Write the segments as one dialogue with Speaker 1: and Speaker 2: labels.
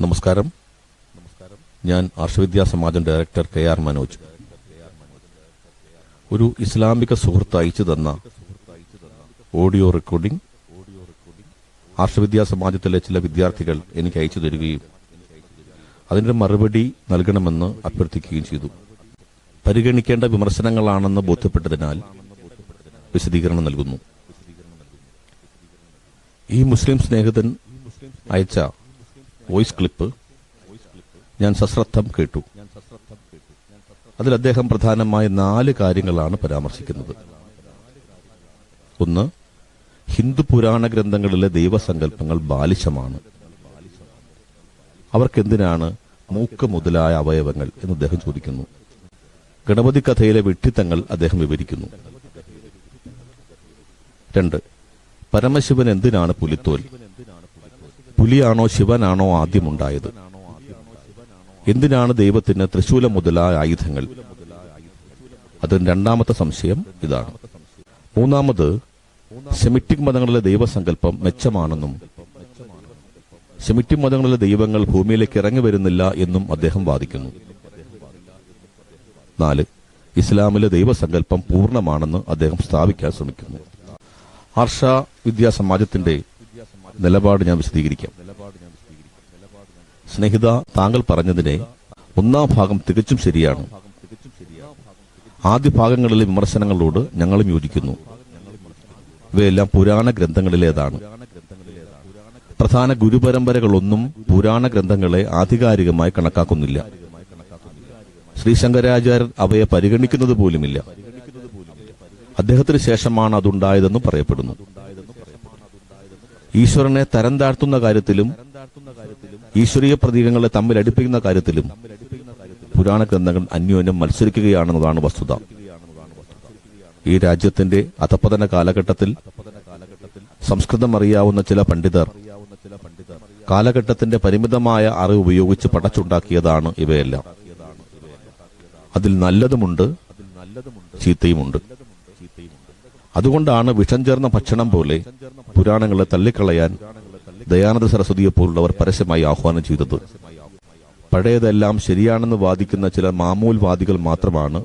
Speaker 1: നമസ്കാരം. ഞാൻ Arshavidya Samajam director K R Manoj. ഒരു ഇസ്ലാമിക സുഹൃത്ത് അയച്ചു തന്ന ഓഡിയോ റെക്കോർഡിംഗ് ആർഷവിദ്യാ സമാജത്തിലെ ചില വിദ്യാർത്ഥികൾ എനിക്ക് അയച്ചു തരികയും അതിന്റെ മറുപടി നൽകണമെന്ന് അഭ്യർത്ഥിക്കുകയും ചെയ്തു. പരിഗണിക്കേണ്ട വിമർശനങ്ങളാണെന്ന് ബോധ്യപ്പെട്ടതിനാൽ വിശദീകരണം നൽകുന്നു. ഈ മുസ്ലിം സ്നേഹിതൻ അയച്ച വോയിസ് ക്ലിപ്പ്. ഞാൻ സശ്രദ്ധം കേട്ടു. അതിൽ അദ്ദേഹം പ്രധാനമായ നാല് കാര്യങ്ങളാണ് പരാമർശിക്കുന്നത്. ഒന്ന് ഹിന്ദു പുരാണ ഗ്രന്ഥങ്ങളിലെ ദൈവസങ്കല്പങ്ങൾ ബാലിശമാണ്. അവർക്കെന്തിനാണ് മൂക്ക് മുതലായ അവയവങ്ങൾ എന്ന് അദ്ദേഹം ചോദിക്കുന്നു. ഗണപതി കഥയിലെ വിഡ്ഢിത്തങ്ങൾ അദ്ദേഹം വിവരിക്കുന്നു. രണ്ട് പരമശിവൻ എന്തിനാണ് പുലിത്തോൽ? പുലിയാണോ ശിവനാണോ ആദ്യമുണ്ടായത്? എന്തിനാണ് ദൈവത്തിന് തൃശൂലം മുതലായ ആയുധങ്ങൾ? അതിന് രണ്ടാമത്തെ സംശയം ഇതാണ്. മൂന്നാമത് സെമിറ്റിക് മതങ്ങളിലെ ദൈവസങ്കല്പം മെച്ചമാണെന്നും സെമിറ്റിക് മതങ്ങളിലെ ദൈവങ്ങൾ ഭൂമിയിലേക്ക് ഇറങ്ങി വരുന്നില്ല എന്നും അദ്ദേഹം വാദിക്കുന്നു. നാല് ഇസ്ലാമിലെ ദൈവസങ്കല്പം പൂർണമാണെന്ന് അദ്ദേഹം സ്ഥാപിക്കാൻ ശ്രമിക്കുന്നു. ഹർഷ വിദ്യാ സമാജത്തിന്റെ നിലപാട് ഞാൻ വിശദീകരിക്കാം. സ്നേഹിത താങ്കൾ പറഞ്ഞതിനെ ഒന്നാം ഭാഗം തികച്ചും ശരിയാണ്. ആദ്യ ഭാഗങ്ങളിലെ വിമർശനങ്ങളോട് ഞങ്ങളും യോജിക്കുന്നു. ഇവയെല്ലാം പുരാണ ഗ്രന്ഥങ്ങളിലേതാണ്. പ്രധാന ഗുരുപരമ്പരകളൊന്നും പുരാണ ഗ്രന്ഥങ്ങളെ ആധികാരികമായി കണക്കാക്കുന്നില്ല. ശ്രീശങ്കരാചാര്യർ അവയെ പരിഗണിക്കുന്നത് പോലുമില്ല. അദ്ദേഹത്തിന് ശേഷമാണ് അതുണ്ടായതെന്നും പറയപ്പെടുന്നു. ഈശ്വരനെ തരം താഴ്ത്തുന്ന കാര്യത്തിലും ഈശ്വരീയ പ്രതീകങ്ങളെ തമ്മിൽ അടുപ്പിക്കുന്ന കാര്യത്തിലും പുരാണ ഗ്രന്ഥങ്ങൾ അന്യോന്യം മത്സരിക്കുകയാണെന്നതാണ് വസ്തുത. ഈ രാജ്യത്തിന്റെ അധപതന കാലഘട്ടത്തിൽ സംസ്കൃതം അറിയാവുന്ന ചില പണ്ഡിതർ കാലഘട്ടത്തിന്റെ പരിമിതമായ അറിവ് ഉപയോഗിച്ച് പടച്ചുണ്ടാക്കിയതാണ് ഇവയെല്ലാം. അതിൽ നല്ലതുമുണ്ട് ചീത്തയുമുണ്ട്. അതുകൊണ്ടാണ് വിഷം ചേർന്ന ഭക്ഷണം പോലെ പുരാണങ്ങളെ തള്ളിക്കളയാൻ ദയാനന്ദ സരസ്വതിയെ പോലുള്ളവർ പരസ്യമായി ആഹ്വാനം ചെയ്തത്. പഴയതെല്ലാം ശരിയാണെന്ന് വാദിക്കുന്ന ചില മാമൂൽവാദികൾ മാത്രമാണ്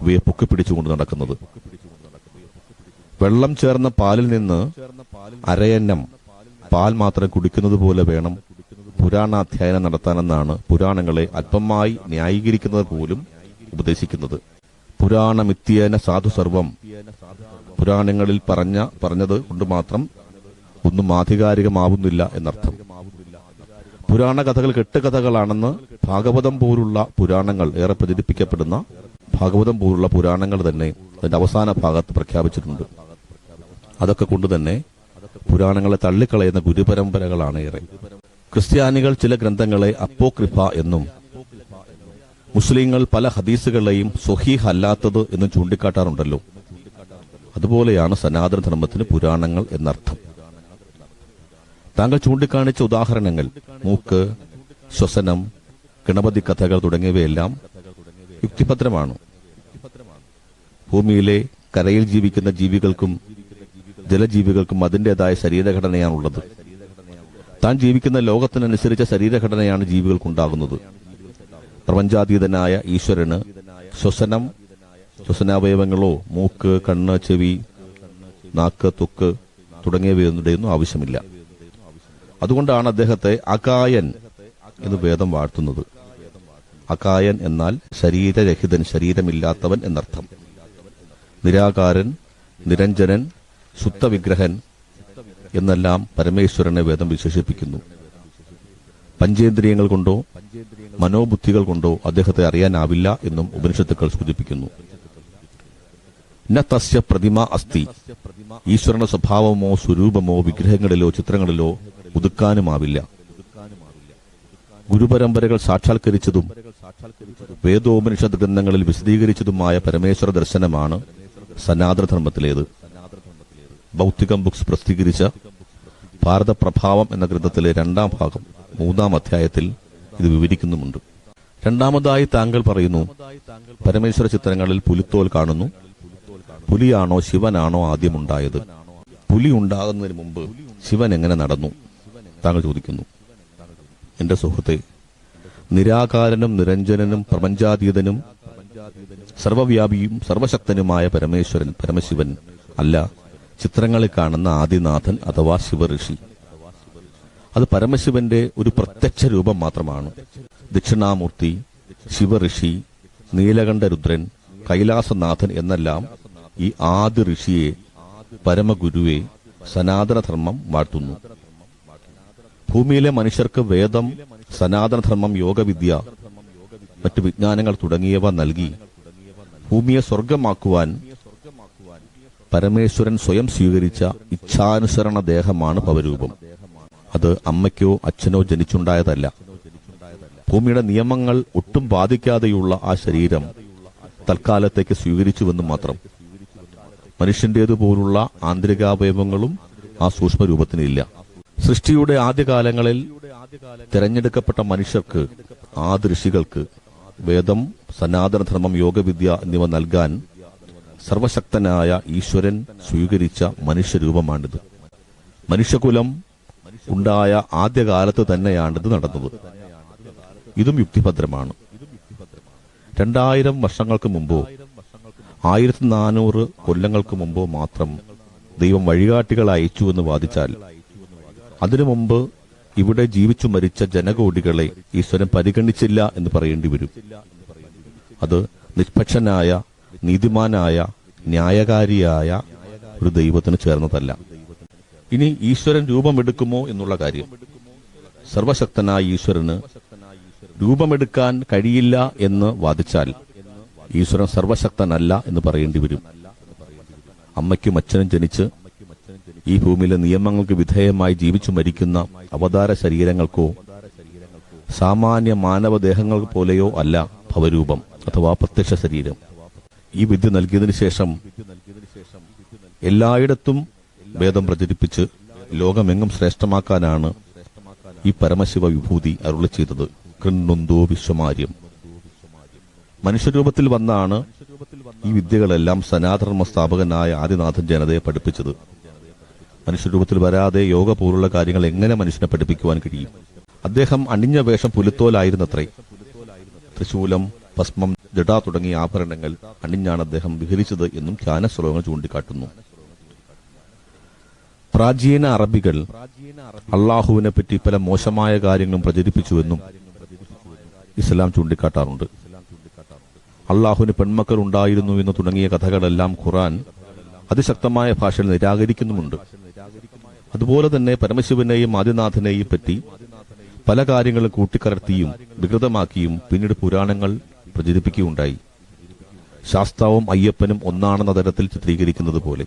Speaker 1: ഇവയെ പൊക്കിപ്പിടിച്ചുകൊണ്ട് നടക്കുന്നത്. വെള്ളം ചേർന്ന പാലിൽ നിന്ന് അരയന്നം പാൽ മാത്രം കുടിക്കുന്നത് പോലെ വേണം പുരാണാധ്യയനം നടത്താനെന്നാണ് പുരാണങ്ങളെ അല്പമായി ന്യായീകരിക്കുന്നത് പോലും ഉപദേശിക്കുന്നത്. പുരാണമിത്യേന സാധു സർവം പുരാണങ്ങളിൽ പറഞ്ഞ പറഞ്ഞത് കൊണ്ട് മാത്രം ഒന്നും ആധികാരികമാവുന്നില്ല എന്നർത്ഥം. പുരാണ കഥകൾ കെട്ടുകഥകളാണെന്ന് ഭാഗവതം പോലുള്ള പുരാണങ്ങൾ ഏറെ പ്രചരിപ്പിക്കപ്പെടുന്ന ഭാഗവതം പോലുള്ള പുരാണങ്ങൾ തന്നെ അതിന്റെ അവസാന ഭാഗത്ത് പ്രഖ്യാപിച്ചിട്ടുണ്ട്. അതൊക്കെ കൊണ്ട് തന്നെ പുരാണങ്ങളെ തള്ളിക്കളയുന്ന ഗുരുപരമ്പരകളാണ് ഏറെ. ക്രിസ്ത്യാനികൾ ചില ഗ്രന്ഥങ്ങളെ അപ്പോക്രിഫ എന്നും മുസ്ലിങ്ങൾ പല ഹദീസുകളെയും സൊഹീഹ് അല്ലാത്തത് എന്നും ചൂണ്ടിക്കാട്ടാറുണ്ടല്ലോ. അതുപോലെയാണ് സനാതനധർമ്മത്തിന് പുരാണങ്ങൾ എന്നർത്ഥം. താങ്കൾ ചൂണ്ടിക്കാണിച്ച ഉദാഹരണങ്ങൾ മൂക്ക് ശ്വസനം ഗണപതി കഥകൾ തുടങ്ങിയവയെല്ലാം യുക്തിഭദ്രമാണ്. ഭൂമിയിലെ കരയിൽ ജീവിക്കുന്ന ജീവികൾക്കും ജലജീവികൾക്കും അതിന്റെതായ ശരീരഘടനയാണുള്ളത്. താൻ ജീവിക്കുന്ന ലോകത്തിനനുസരിച്ച ശരീരഘടനയാണ് ജീവികൾക്കുണ്ടാകുന്നത്. പ്രപഞ്ചാതീതനായ ഈശ്വരന് ശ്വസനം ശ്വസനാവയവങ്ങളോ മൂക്ക് കണ്ണ് ചെവി നാക്ക് തൊക്ക് തുടങ്ങിയവയൊന്നും ആവശ്യമില്ല. അതുകൊണ്ടാണ് അദ്ദേഹത്തെ അകായൻ എന്ന് വേദം വാഴ്ത്തുന്നത്. അകായൻ എന്നാൽ ശരീരരഹിതൻ ശരീരമില്ലാത്തവൻ എന്നർത്ഥം. നിരാകാരൻ നിരഞ്ജനൻ ശുദ്ധവിഗ്രഹൻ എന്നെല്ലാം പരമേശ്വരനെ വേദം വിശേഷിപ്പിക്കുന്നു. പഞ്ചേന്ദ്രിയങ്ങൾ കൊണ്ടോ മനോബുദ്ധികൾ കൊണ്ടോ അദ്ദേഹത്തെ അറിയാനാവില്ല എന്നും ഉപനിഷത്തുക്കൾ സൂചിപ്പിക്കുന്നു. ന പ്രതിമ അസ്തി. ഈശ്വരന്റെ സ്വഭാവമോ സ്വരൂപമോ വിഗ്രഹങ്ങളിലോ ചിത്രങ്ങളിലോ ഒതുക്കാനുമാവില്ല ഗുരുപരമ്പരകൾ സാക്ഷാത്കരിച്ചതും വേദോപനിഷത് ഗ്രന്ഥങ്ങളിൽ വിശദീകരിച്ചതുമായ പരമേശ്വര ദർശനമാണ് സനാതനധർമ്മത്തിലേത്. ഭൗതികം ബുക്സ് പ്രസിദ്ധീകരിച്ച ഭാരത പ്രഭാവം എന്ന ഗ്രന്ഥത്തിലെ രണ്ടാം ഭാഗം മൂന്നാം അധ്യായത്തിൽ ഇത് വിവരിക്കുന്നുമുണ്ട്. രണ്ടാമതായി താങ്കൾ പറയുന്നു പരമേശ്വര ചിത്രങ്ങളിൽ പുലിത്തോൽ കാണുന്നു. പുലിയാണോ ശിവനാണോ ആദ്യമുണ്ടായത്? പുലി ഉണ്ടാകുന്നതിന് മുമ്പ് ശിവൻ എങ്ങനെ നടന്നു? താങ്കൾ ചോദിക്കുന്നു. എന്റെ സുഹൃത്തെ നിരാകാരനും നിരഞ്ജനനും പ്രപഞ്ചാതീതനും സർവവ്യാപിയും സർവശക്തനുമായ പരമേശ്വരൻ പരമശിവൻ അല്ല ചിത്രങ്ങളിൽ കാണുന്ന ആദിനാഥൻ അഥവാ ശിവഋഷി. അത് പരമശിവന്റെ ഒരു പ്രത്യക്ഷ രൂപം മാത്രമാണ്. ദക്ഷിണാമൂർത്തി ശിവഋഷി നീലകണ്ഠ രുദ്രൻ കൈലാസനാഥൻ എന്നെല്ലാം ഈ ആദി ഋഷിയെ പരമഗുരുവെ സനാതനധർമ്മം വാഴ്ത്തുന്നു. ഭൂമിയിലെ മനുഷ്യർക്ക് വേദം സനാതനധർമ്മം യോഗവിദ്യ മറ്റു വിജ്ഞാനങ്ങൾ തുടങ്ങിയവ നൽകി ഭൂമിയെ സ്വർഗമാക്കുവാൻ പരമേശ്വരൻ സ്വയം സ്വീകരിച്ച ഇച്ഛാനുസരണ ദേഹമാണ് പവരൂപം. അത് അമ്മയ്ക്കോ അച്ഛനോ ജനിച്ചുണ്ടായതല്ല. ഭൂമിയുടെ നിയമങ്ങൾ ഒട്ടും ബാധിക്കാതെയുള്ള ആ ശരീരം തൽക്കാലത്തേക്ക് സ്വീകരിച്ചുവെന്ന് മാത്രം. മനുഷ്യന്റേതുപോലുള്ള ആന്തരികാവയവങ്ങളും ആ സൂക്ഷ്മരൂപത്തിനില്ല സൃഷ്ടിയുടെ ആദ്യകാലങ്ങളിൽ തിരഞ്ഞെടുക്കപ്പെട്ട മനുഷ്യർക്ക് ആ ഋഷികൾക്ക് വേദം സനാതനധർമ്മം യോഗവിദ്യ എന്നിവ നൽകാൻ സർവശക്തനായ ഈശ്വരൻ സ്വീകരിച്ച മനുഷ്യരൂപമാണിത്. മനുഷ്യകുലം ഉണ്ടായ ആദ്യകാലത്ത് തന്നെയാണിത് നടന്നത്. ഇതും യുക്തിഭദ്രമാണ്. രണ്ടായിരം വർഷങ്ങൾക്ക് മുമ്പോ ആയിരത്തി നാനൂറ് കൊല്ലങ്ങൾക്ക് മുമ്പ് മാത്രം ദൈവം വഴികാട്ടികൾ അയച്ചു എന്ന് വാദിച്ചാൽ അതിനു മുമ്പ് ഇവിടെ ജീവിച്ചു മരിച്ച ജനകോടികളെ ഈശ്വരൻ പരിഗണിച്ചില്ല എന്ന് പറയേണ്ടി വരും. അത് നിഷ്പക്ഷനായ നീതിമാനായ ന്യായകാരിയായ ഒരു ദൈവത്തിന് ചേർന്നതല്ല. ഇനി ഈശ്വരൻ രൂപമെടുക്കുമോ എന്നുള്ള കാര്യം. സർവശക്തനായ ഈശ്വരന് രൂപമെടുക്കാൻ കഴിയില്ല എന്ന് വാദിച്ചാൽ ഈശ്വരൻ സർവശക്തനല്ല എന്ന് പറയേണ്ടി വരും. അമ്മയ്ക്കും അച്ഛനും ജനിച്ച് ഈ ഭൂമിയിലെ നിയമങ്ങൾക്ക് വിധേയമായി ജീവിച്ചു മരിക്കുന്ന അവതാര ശരീരങ്ങൾക്കോ സാമാന്യ മാനവദേഹങ്ങൾ പോലെയോ അല്ല ഭവരൂപം അഥവാ പ്രത്യക്ഷ ശരീരം. ഈ വിദ്യ നൽകിയതിനു ശേഷം എല്ലായിടത്തും വേദം പ്രചരിപ്പിച്ച് ലോകമെങ്ങും ശ്രേഷ്ഠമാക്കാനാണ് ഈ പരമശിവ വിഭൂതി അരുളി ചെയ്തത് കൃണ്ണുന്തോ വിശ്വമാര്യം. മനുഷ്യരൂപത്തിൽ വന്നാണ് ഈ വിദ്യകളെല്ലാം സനാതന സ്ഥാപകനായ ആദിനാഥൻ ജനതയെ പഠിപ്പിച്ചത്. മനുഷ്യരൂപത്തിൽ വരാതെ യോഗ പോലുള്ള കാര്യങ്ങൾ എങ്ങനെ മനുഷ്യനെ പഠിപ്പിക്കുവാൻ കഴിയും? അദ്ദേഹം അണിഞ്ഞ വേഷം പുലുത്തോലായിരുന്നത്രേ. തൃശൂലം ഭസ്മം ജഡ തുടങ്ങിയ ആഭരണങ്ങൾ അണിഞ്ഞാണ് അദ്ദേഹം വിഹരിച്ചത് എന്നും ധ്യാനശ്ലോകങ്ങൾ ചൂണ്ടിക്കാട്ടുന്നു. പ്രാചീന അറബികൾ അള്ളാഹുവിനെ പറ്റി പല മോശമായ കാര്യങ്ങളും പ്രചരിപ്പിച്ചുവെന്നും ഇസ്ലാം ചൂണ്ടിക്കാട്ടാറുണ്ട്. അള്ളാഹുവിന് പെൺമക്കൾ ഉണ്ടായിരുന്നു എന്ന് തുടങ്ങിയ കഥകളെല്ലാം ഖുറാൻ അതിശക്തമായ ഭാഷയിൽ നിരാകരിക്കുന്നുമുണ്ട്. അതുപോലെ തന്നെ പരമശിവനെയും ആദിനാഥനെയും പറ്റി പല കാര്യങ്ങളും കൂട്ടിക്കലർത്തിയും വികൃതമാക്കിയും പിന്നീട് പുരാണങ്ങൾ പ്രചരിപ്പിക്കുകയുണ്ടായി. ശാസ്താവും അയ്യപ്പനും ഒന്നാണെന്ന തരത്തിൽ ചിത്രീകരിക്കുന്നത് പോലെ.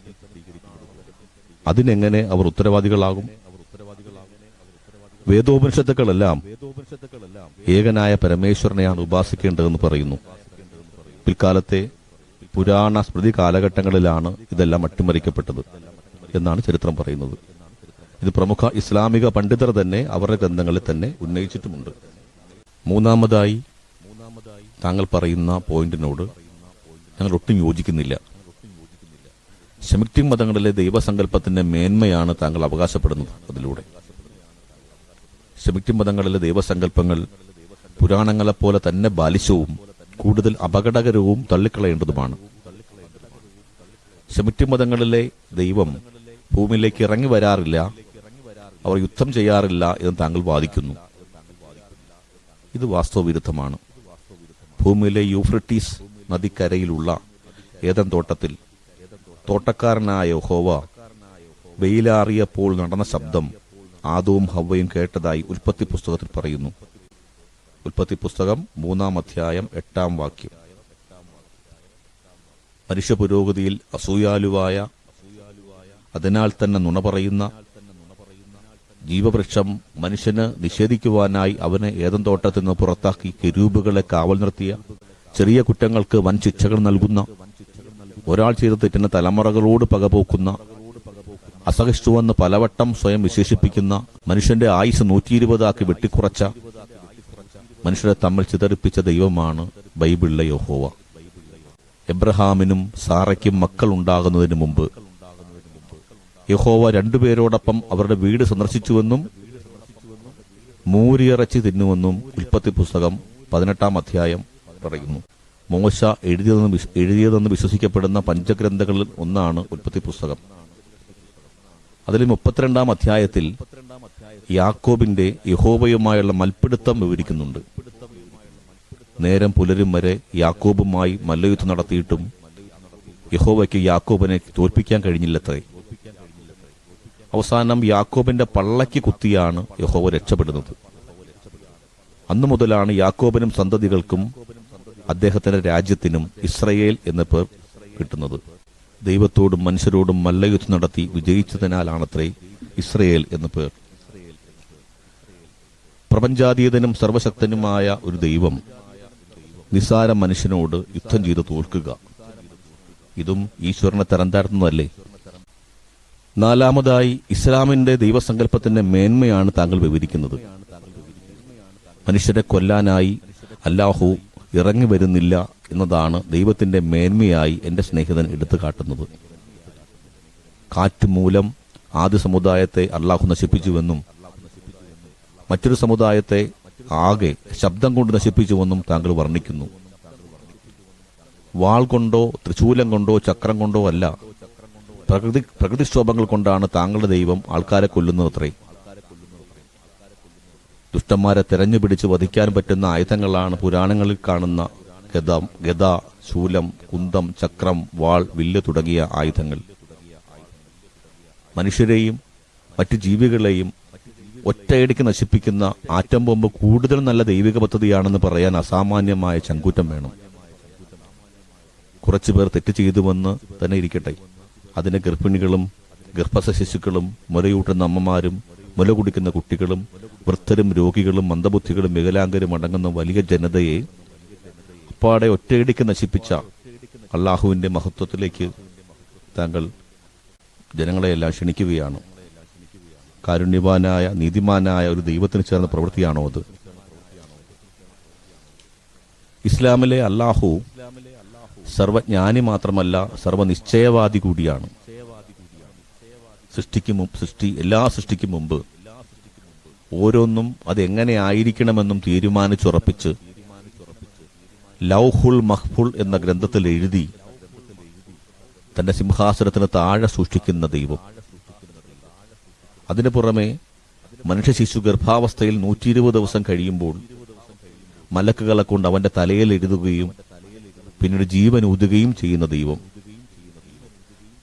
Speaker 1: അതിനെങ്ങനെ അവർ ഉത്തരവാദികളാകും? വേദോപനിഷത്തുക്കളെല്ലാം ഏകനായ പരമേശ്വരനെയാണ് ഉപാസിക്കേണ്ടതെന്ന് പറയുന്നു. പിൽക്കാലത്തെ പുരാണ സ്മൃതി കാലഘട്ടങ്ങളിലാണ് ഇതെല്ലാം അട്ടിമറിക്കപ്പെട്ടത് എന്നാണ് ചരിത്രം പറയുന്നത്. ഇത് പ്രമുഖ ഇസ്ലാമിക പണ്ഡിതർ തന്നെ അവരുടെ ഗ്രന്ഥങ്ങളിൽ തന്നെ ഉന്നയിച്ചിട്ടുമുണ്ട്. മൂന്നാമതായി താങ്കൾ പറയുന്ന പോയിന്റിനോട് ഞങ്ങൾ ഒട്ടും യോജിക്കുന്നില്ല. സെമിറ്റിക് മതങ്ങളിലെ ദൈവസങ്കല്പത്തിന്റെ മേന്മയാണ് താങ്കൾ അവകാശപ്പെടുന്നത് അതിലൂടെ. സെമിറ്റിക് മതങ്ങളിലെ ദൈവസങ്കല്പങ്ങൾ പുരാണങ്ങളെപ്പോലെ തന്നെ ബാലിശവും കൂടുതൽ അപകടകരവും തള്ളിക്കളയേണ്ടതുമാണ്. സെമിറ്റി മതങ്ങളിലെ ദൈവം ഭൂമിയിലേക്ക് ഇറങ്ങി വരാറില്ല. അവർ യുദ്ധം ചെയ്യാറില്ല എന്ന് താങ്കൾ വാദിക്കുന്നു. ഇത് വാസ്തവവിരുദ്ധമാണ്. ഭൂമിയിലെ യൂഫ്രട്ടീസ് നദിക്കരയിലുള്ള ഏതൻ തോട്ടത്തിൽ തോട്ടക്കാരനായ ഹോവ വെയിലാറിയപ്പോൾ നടന്ന ശബ്ദം ആദവും ഹവയും കേട്ടതായി ഉൽപ്പത്തി പുസ്തകത്തിൽ പറയുന്നു. ഉൽപ്പത്തി പുസ്തകം മൂന്നാം അധ്യായം എട്ടാം വാക്യം. മനുഷ്യ പുരോഗതിയിൽ അസൂയാലുവായ അതിനാൽ തന്നെ നുണ പറയുന്ന ജീവവൃക്ഷം മനുഷ്യന് നിഷേധിക്കുവാനായി അവനെ ഏതൻ തോട്ടത്തിൽ നിന്ന് പുറത്താക്കി കിരൂപുകളെ കാവൽ നിർത്തിയ ചെറിയ കുറ്റങ്ങൾക്ക് വൻ ശിക്ഷകൾ നൽകുന്ന ഒരാൾ ചെയ്ത തെറ്റിന് തലമുറകളോട് പകപോക്കുന്ന അസഹിഷ്ണുവെന്ന് പലവട്ടം സ്വയം വിശേഷിപ്പിക്കുന്ന മനുഷ്യന്റെ ആയുസ് നൂറ്റി ഇരുപതാക്കി വെട്ടിക്കുറച്ച മനുഷ്യരെ തമ്മിൽ ചിതറിപ്പിച്ച ദൈവമാണ് ബൈബിളിലെ യഹോവ. എബ്രഹാമിനും സാറയ്ക്കും മക്കൾ ഉണ്ടാകുന്നതിന് മുമ്പ് യഹോവ രണ്ടുപേരോടൊപ്പം അവരുടെ വീട് സന്ദർശിച്ചുവെന്നും മൂരിയിറച്ചി തിന്നുവെന്നും ഉൽപ്പത്തി പുസ്തകം പതിനെട്ടാം അധ്യായം പറയുന്നു. മോശ എഴുതിയതെന്ന് എഴുതിയതെന്ന് വിശ്വസിക്കപ്പെടുന്ന പഞ്ചഗ്രന്ഥങ്ങളിൽ ഒന്നാണ് ഉൽപ്പത്തി പുസ്തകം. അതിൽ മുപ്പത്തിരണ്ടാം അധ്യായത്തിൽ യാക്കോബിന്റെ യഹോബയുമായുള്ള മൽപ്പിടുത്തം വിവരിക്കുന്നുണ്ട്. നേരം പുലരും വരെ യാക്കോബുമായി മല്ലയുദ്ധം നടത്തിയിട്ടും യഹോവയ്ക്ക് യാക്കോബിനെ തോൽപ്പിക്കാൻ കഴിഞ്ഞില്ലത്രേ. അവസാനം യാക്കോബിന്റെ പള്ളയ്ക്ക് കുത്തിയാണ് യഹോവ രക്ഷപ്പെടുന്നത്. അന്നു മുതലാണ് യാക്കോബിനും സന്തതികൾക്കും അദ്ദേഹത്തിന്റെ രാജ്യത്തിനും ഇസ്രയേൽ എന്ന പേർ കിട്ടുന്നത്. ദൈവത്തോടും മനുഷ്യരോടും മല്ലയുദ്ധം നടത്തി വിജയിച്ചതിനാലാണത്രേ ഇസ്രയേൽ എന്ന പേർ. പ്രപഞ്ചാതീതനും സർവശക്തനുമായ ഒരു ദൈവം നിസാര മനുഷ്യനോട് യുദ്ധം ചെയ്ത് തോൽക്കുക. ഇതും ഈശ്വരനെ തരം താഴ്ത്തുന്നതല്ലേ നാലാമതായി ഇസ്ലാമിന്റെ ദൈവസങ്കല്പത്തിന്റെ മേന്മയാണ് താങ്കൾ വിവരിക്കുന്നത്. മനുഷ്യരെ കൊല്ലാനായി അല്ലാഹു ഇറങ്ങി വരുന്നില്ല എന്നതാണ് ദൈവത്തിന്റെ മേന്മയായി എന്റെ സ്നേഹിതൻ എടുത്തു കാട്ടുന്നത്. കാറ്റ് മൂലം ആദ്യ സമുദായത്തെ അള്ളാഹു നശിപ്പിച്ചുവെന്നും മറ്റൊരു സമുദായത്തെ ആകെ ശബ്ദം കൊണ്ട് നശിപ്പിച്ചുവെന്നും താങ്കൾ വർണിക്കുന്നു. വാൾ കൊണ്ടോ ത്രിശൂലം കൊണ്ടോ ചക്രം കൊണ്ടോ അല്ല പ്രകൃതി പ്രകൃതിക്ഷോഭങ്ങൾ കൊണ്ടാണ് താങ്കളുടെ ദൈവം ആൾക്കാരെ കൊല്ലുന്നത് അത്രേ ദുഷ്ടന്മാരെ തെരഞ്ഞുപിടിച്ച് വധിക്കാൻ പറ്റുന്ന ആയുധങ്ങളാണ് പുരാണങ്ങളിൽ കാണുന്ന ഗത ഗത ശൂലം കുന്തം ചക്രം വാൾ വില്ല് തുടങ്ങിയ ആയുധങ്ങൾ. മനുഷ്യരെയും മറ്റു ജീവികളെയും ഒറ്റയടിക്ക് നശിപ്പിക്കുന്ന ആറ്റം ബോംബ് കൂടുതൽ നല്ല ദൈവിക പദ്ധതിയാണെന്ന് പറയാൻ അസാമാന്യമായ ചങ്കൂറ്റം വേണം. കുറച്ചു പേർ തെറ്റ് ചെയ്തുവെന്ന് തന്നെ ഇരിക്കട്ടെ. അതിന് ഗർഭിണികളും ഗർഭസ്ഥ ശിശുക്കളും മുലയൂട്ടുന്ന അമ്മമാരും മുല കുടിക്കുന്ന കുട്ടികളും വൃദ്ധരും രോഗികളും മന്ദബുദ്ധികളും വികലാംഗരും അടങ്ങുന്ന വലിയ ജനതയെ അപ്പാടെ ഒറ്റയടിക്ക് നശിപ്പിച്ച അള്ളാഹുവിന്റെ മഹത്വത്തിലേക്ക് താങ്കൾ ജനങ്ങളെയെല്ലാം ക്ഷണിക്കുകയാണ്. കാരുണ്യവാനായ നീതിമാനായ ഒരു ദൈവത്തിന് ചേർന്ന പ്രവൃത്തിയാണോ അത്? ഇസ്ലാമിലെ അള്ളാഹു സർവജ്ഞാനി മാത്രമല്ല സർവനിശ്ചയവാദി കൂടിയാണ്. സൃഷ്ടിക്കും സൃഷ്ടി എല്ലാ സൃഷ്ടിക്കും മുമ്പ് ഓരോന്നും അതെങ്ങനെ ആയിരിക്കണമെന്നും തീരുമാനിച്ചുറപ്പിച്ച് ലൗഹുൽ മഹ്ഫുൾ എന്ന ഗ്രന്ഥത്തിൽ എഴുതി തന്റെ സിംഹാസനത്തിന് താഴെ സൂക്ഷിക്കുന്ന ദൈവം. അതിനു പുറമെ മനുഷ്യ ശിശു ഗർഭാവസ്ഥയിൽ നൂറ്റി ഇരുപത് ദിവസം കഴിയുമ്പോൾ മലക്കുകളെ കൊണ്ട് അവന്റെ തലയിൽ എഴുതുകയും പിന്നീട് ജീവൻ ഊതുകയും ചെയ്യുന്ന ദൈവം.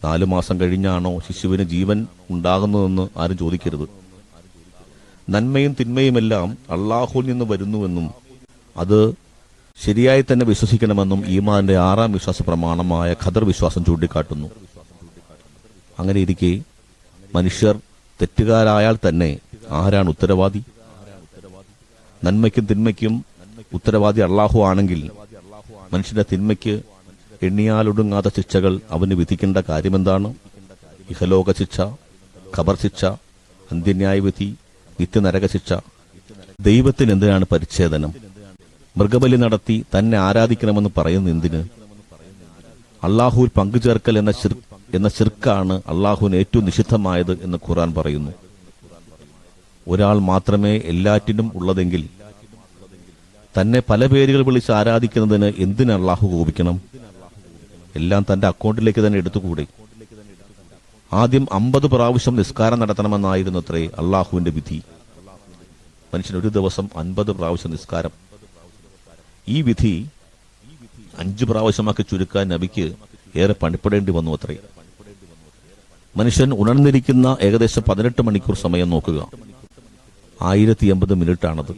Speaker 1: നാലു മാസം കഴിഞ്ഞാണോ ശിശുവിന് ജീവൻ ഉണ്ടാകുന്നതെന്ന് ആരും ചോദിക്കരുത്. നന്മയും തിന്മയുമെല്ലാം അള്ളാഹുൽ നിന്ന് വരുന്നുവെന്നും അത് ശരിയായി തന്നെ വിശ്വസിക്കണമെന്നും ഈമാന്റെ ആറാം വിശ്വാസ പ്രമാണമായ ഖദർ വിശ്വാസം ചൂണ്ടിക്കാട്ടുന്നു. അങ്ങനെ ഇരിക്കെ മനുഷ്യർ തെറ്റുകാരായാൽ തന്നെ ആരാണ് ഉത്തരവാദി? നന്മയ്ക്കും തിന്മയ്ക്കും ഉത്തരവാദി അള്ളാഹു ആണെങ്കിൽ മനുഷ്യന്റെ തിന്മയ്ക്ക് എണ്ണിയാലൊടുങ്ങാത്ത ശിക്ഷകൾ അവന് വിധിക്കേണ്ട കാര്യമെന്താണ്? ഇഹലോക ശിക്ഷ ഖബർ ശിക്ഷ അന്ത്യന്യായ വിധി നിത്യനരക ശിക്ഷ. ദൈവത്തിന് എന്തിനാണ് പരിച്ഛേദനം? മൃഗബലി നടത്തി തന്നെ ആരാധിക്കണമെന്ന് പറയുന്ന എന്തിന്? അള്ളാഹുവിൽ പങ്കുചേർക്കൽ എന്ന ശിർ എന്ന ശിർക്കാണ് അള്ളാഹുവിന് ഏറ്റവും നിഷിദ്ധമായത് എന്ന് ഖുറാൻ പറയുന്നു. ഒരാൾ മാത്രമേ എല്ലാറ്റിനും ഉള്ളതെങ്കിൽ തന്നെ പല പേരുകൾ വിളിച്ച് ആരാധിക്കുന്നതിന് എന്തിന് അള്ളാഹു കോപിക്കണം? എല്ലാം തന്റെ അക്കൗണ്ടിലേക്ക് തന്നെ എടുത്തുകൂടെ? ആദ്യം അമ്പത് പ്രാവശ്യം നിസ്കാരം നടത്തണമെന്നായിരുന്നു അത്രേ അള്ളാഹുവിന്റെ വിധി. മനുഷ്യൻ ഒരു ദിവസം അൻപത് പ്രാവശ്യം നിസ്കാരം ഈ വിധി അഞ്ചു പ്രാവശ്യമാക്കി ചുരുക്കാൻ നബിക്ക് ഏറെ പണിപ്പെടേണ്ടി വന്നു അത്രേ. മനുഷ്യൻ ഉണർന്നിരിക്കുന്ന ഏകദേശം പതിനെട്ട് മണിക്കൂർ സമയം നോക്കുക. ആയിരത്തി എൺപത് മിനിറ്റാണത്.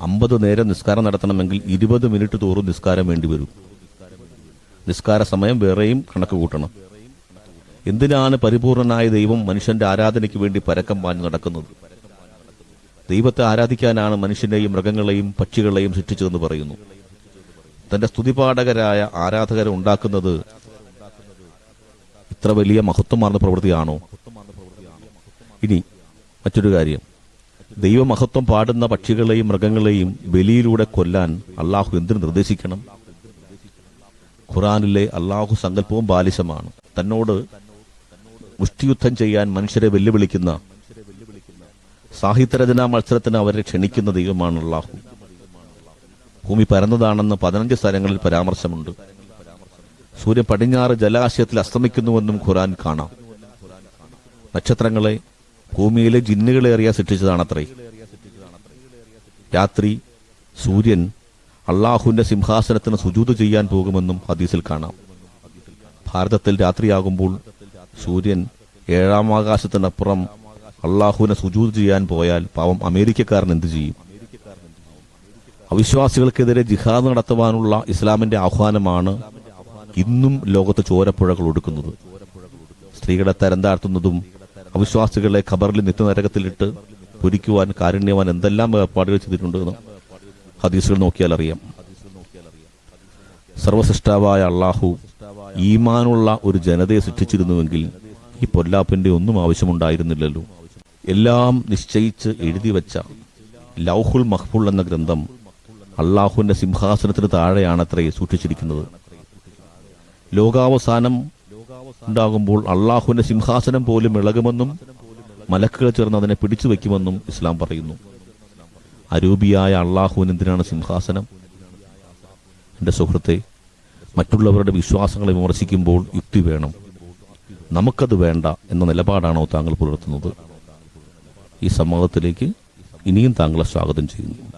Speaker 1: അമ്പത് നേരം നിസ്കാരം നടത്തണമെങ്കിൽ ഇരുപത് മിനിറ്റ് തോറും നിസ്കാരം വേണ്ടി വരും. നിസ്കാര സമയം വേറെയും കണക്ക് കൂട്ടണം. എന്തിനാണ് പരിപൂർണനായ ദൈവം മനുഷ്യന്റെ ആരാധനയ്ക്ക് വേണ്ടി പരക്കം പാഞ്ഞു നടക്കുന്നത്? ദൈവത്തെ ആരാധിക്കാനാണ് മനുഷ്യനെയും മൃഗങ്ങളെയും പക്ഷികളെയും സൃഷ്ടിച്ചതെന്ന് പറയുന്നു. തന്റെ സ്തുതിപാഠകരായ ആരാധകരെ ഉണ്ടാക്കുന്നത് ഇത്ര വലിയ മഹത്വമാർന്ന പ്രവൃത്തിയാണോ? ഇനി മറ്റൊരു കാര്യം. ദൈവമഹത്വം പാടുന്ന പക്ഷികളെയും മൃഗങ്ങളെയും ബലിയിലൂടെ കൊല്ലാൻ അള്ളാഹു എന്തിനു നിർദ്ദേശിക്കണം? ഖുറാനിലെ അള്ളാഹു സങ്കല്പവും ബാലിശമാണ്. തന്നോട് മുഷ്ടിയുദ്ധം ചെയ്യാൻ മനുഷ്യരെ വെല്ലുവിളിക്കുന്ന സാഹിത്യരചനാ മത്സരത്തിന് അവരെ ക്ഷണിക്കുന്ന ദൈവമാണ് അള്ളാഹു. ഭൂമി പരന്നതാണെന്ന് പതിനഞ്ച് സ്ഥലങ്ങളിൽ പരാമർശമുണ്ട്. സൂര്യ പടിഞ്ഞാറ് ജലാശയത്തിൽ അസ്തമിക്കുന്നുവെന്നും ഖുറാൻ കാണാം. നക്ഷത്രങ്ങളെ ഭൂമിയിലെ ജിന്നുകളെ അറിയാൻ സൃഷ്ടിച്ചതാണത്രേ. രാത്രി സൂര്യൻ അള്ളാഹുവിന്റെ സിംഹാസനത്തിന് സുജൂത് ചെയ്യാൻ പോകുമെന്നും ഹദീസിൽ കാണാം. ഭാരതത്തിൽ രാത്രിയാകുമ്പോൾ സൂര്യൻ ഏഴാം ആകാശത്തിനപ്പുറം അള്ളാഹുവിനെ സുജൂത് ചെയ്യാൻ പോയാൽ പാവം അമേരിക്കക്കാരൻ എന്ത് ചെയ്യും? അവിശ്വാസികൾക്കെതിരെ ജിഹാദ് നടത്തുവാനുള്ള ഇസ്ലാമിന്റെ ആഹ്വാനമാണ് ഇന്നും ലോകത്ത് ചോരപ്പുഴകൾ ഒടുക്കുന്നത്. സ്ത്രീകളെ തരം താഴ്ത്തുന്നതും അവിശ്വാസികളെ ഖബറിൽ നിത്യനരകത്തിലിട്ട് പൊരിക്കുവാൻ കാരുണ്യവാൻ എന്തെല്ലാം ഏർപ്പാടുകൾ ചെയ്തിട്ടുണ്ടെന്ന് ഹദീസുകൾ നോക്കിയാൽ അറിയാം. സർവസൃഷ്ടാവായ അള്ളാഹു ഈമാനുള്ള ഒരു ജനതയെ സൃഷ്ടിച്ചിരുന്നുവെങ്കിൽ ഈ പൊല്ലാപ്പിന്റെ ഒന്നും ആവശ്യമുണ്ടായിരുന്നില്ലല്ലോ. എല്ലാം നിശ്ചയിച്ച് എഴുതി വെച്ച ലൗഹുൽ മഹ്ഫുൾ എന്ന ഗ്രന്ഥം അള്ളാഹുവിന്റെ സിംഹാസനത്തിന് താഴെയാണത്രേ സൂക്ഷിച്ചിരിക്കുന്നത്. ലോകാവസാനം ഉണ്ടാകുമ്പോൾ അള്ളാഹുവിന്റെ സിംഹാസനം പോലും ഇളകുമെന്നും മലക്കുകൾ ചേർന്ന് അതിനെ പിടിച്ചു വയ്ക്കുമെന്നും ഇസ്ലാം പറയുന്നു. അരൂപിയായ അള്ളാഹുവിന് എന്തിനാണ് സിംഹാസനം? എന്റെ സുഹൃത്തെ മറ്റുള്ളവരുടെ വിശ്വാസങ്ങളെ വിമർശിക്കുമ്പോൾ യുക്തി വേണം. നമുക്കത് വേണ്ട എന്ന നിലപാടാണോ താങ്കൾ പുലർത്തുന്നത്? ഈ സമൂഹത്തിലേക്ക് ഇനിയും താങ്കളെ സ്വാഗതം ചെയ്യുന്നു.